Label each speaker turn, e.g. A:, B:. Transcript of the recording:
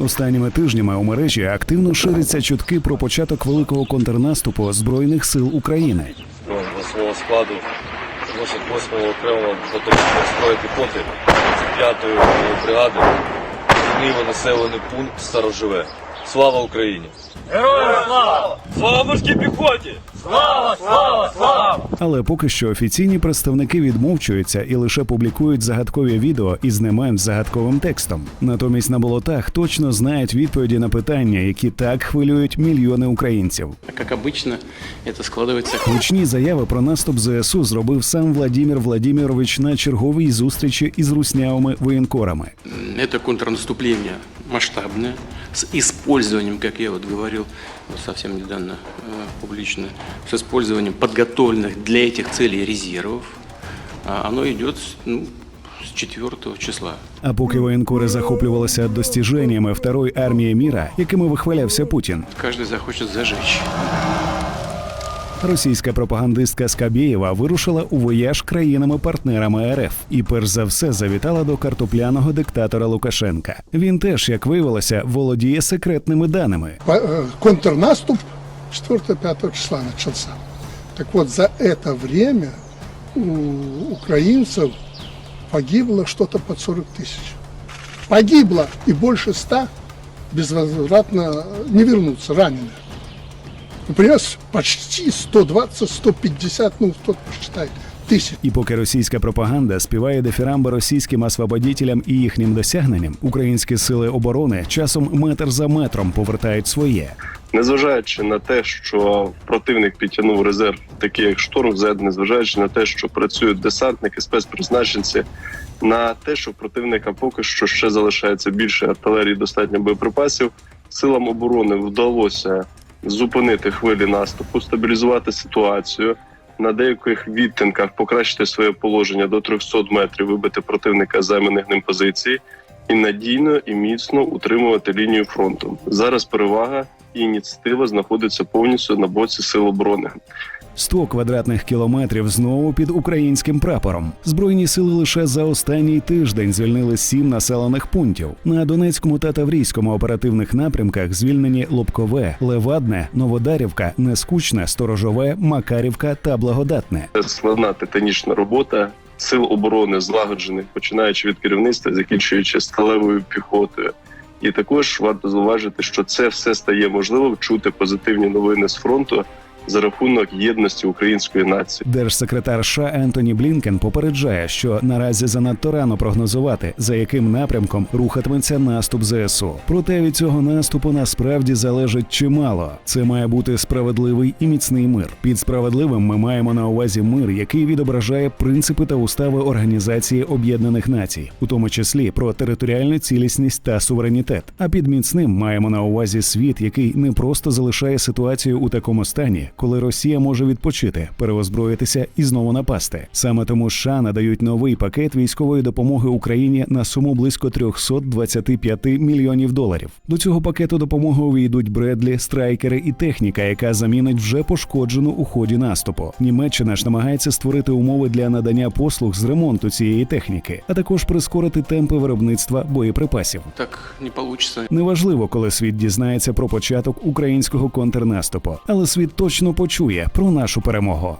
A: Останніми тижнями у мережі активно ширяться чутки про початок великого контрнаступу збройних сил України.
B: Ну, свого складу 88-го окремого батальйону строї піхоти 5-ї бригади зміво населений пункт Староживе. Слава Україні! Героям слава! Слава морській піхоті! Слава, слава, слава!
A: Але поки що офіційні представники відмовчуються і лише публікують загадкові відео із не менш загадковим текстом. Натомість на болотах точно знають відповіді на питання, які так хвилюють мільйони українців.
C: Как обычно, это складывается
A: Гучні заяви про наступ ЗСУ зробив сам Владімір Владімірович на черговій зустрічі із руснявими воєнкорами.
C: М, Это контрнаступление масштабное, с использованием, как я вот говорил вот совсем недавно э, публично, с использованием подготовленных для этих целей резервов. А Оно идет с, ну, с 4 числа.
A: А поки воєнкори захоплювалися достіженнями второї армії міра, якими вихвалявся Путін,
C: Каждый захочет зажечь.
A: російська пропагандистка Скабєєва вирушила у вояж країнами-партнерами РФ і перш за все завітала до картопляного диктатора Лукашенка. Він теж, як виявилося, володіє секретними даними.
D: По- э, контрнаступ 4-5 числа начался. Так вот, за это время у украинцев погибло что-то под 40 тысяч. Погибло и больше 100 безвозвратно не вернутся, раненых. Например, почти 120-150, ну, кто посчитает, тысяч.
A: І поки російська пропаганда співає дифірамби російським освободітелям і їхнім досягненням, українські сили оборони часом метр за метром повертають своє.
E: Незважаючи на те, що противник підтягнув резерв, такий як шторм Z, незважаючи на те, що працюють десантники, спецпризначенці, на те, що противника поки що ще залишається більше артилерії, достатньо боєприпасів, силам оборони вдалося зупинити хвилі наступу, стабілізувати ситуацію. На деяких відтинках покращити своє положення до 300 метрів, вибити противника з займаних ним позицій і надійно і міцно утримувати лінію фронту. Зараз перевага і ініціатива знаходиться повністю на боці сил оборони.
A: 100 квадратних кілометрів знову під українським прапором. Збройні сили лише за останній тиждень звільнили сім населених пунктів. На Донецькому та Таврійському оперативних напрямках звільнені Лобкове, Левадне, Новодарівка, Нескучне, Сторожове, Макарівка та Благодатне.
E: Складна титанічна робота сил оборони, злагоджених, починаючи від керівництва, закінчуючи сталевою піхотою. І також варто зауважити, що це все стає можливо чути позитивні новини з фронту за рахунок єдності української нації.
A: Держсекретар США Ентоні Блінкен попереджає, що наразі занадто рано прогнозувати, за яким напрямком рухатиметься наступ ЗСУ. Проте від цього наступу насправді залежить чимало. Це має бути справедливий і міцний мир. Під справедливим ми маємо на увазі мир, який відображає принципи та устави Організації Об'єднаних Націй, у тому числі про територіальну цілісність та суверенітет. А під міцним маємо на увазі світ, який не просто залишає ситуацію у такому стані, коли Росія може відпочити, переозброїтися і знову напасти. Саме тому США надають новий пакет військової допомоги Україні на суму близько 325 мільйонів доларів. До цього пакету допомоги увійдуть Бредлі, страйкери і техніка, яка замінить вже пошкоджену у ході наступу. Німеччина ж намагається створити умови для надання послуг з ремонту цієї техніки, а також прискорити темпи виробництва боєприпасів.
C: Так не получится.
A: Неважливо, коли світ дізнається про початок українського контрнаступу, але світ точно почує про нашу перемогу.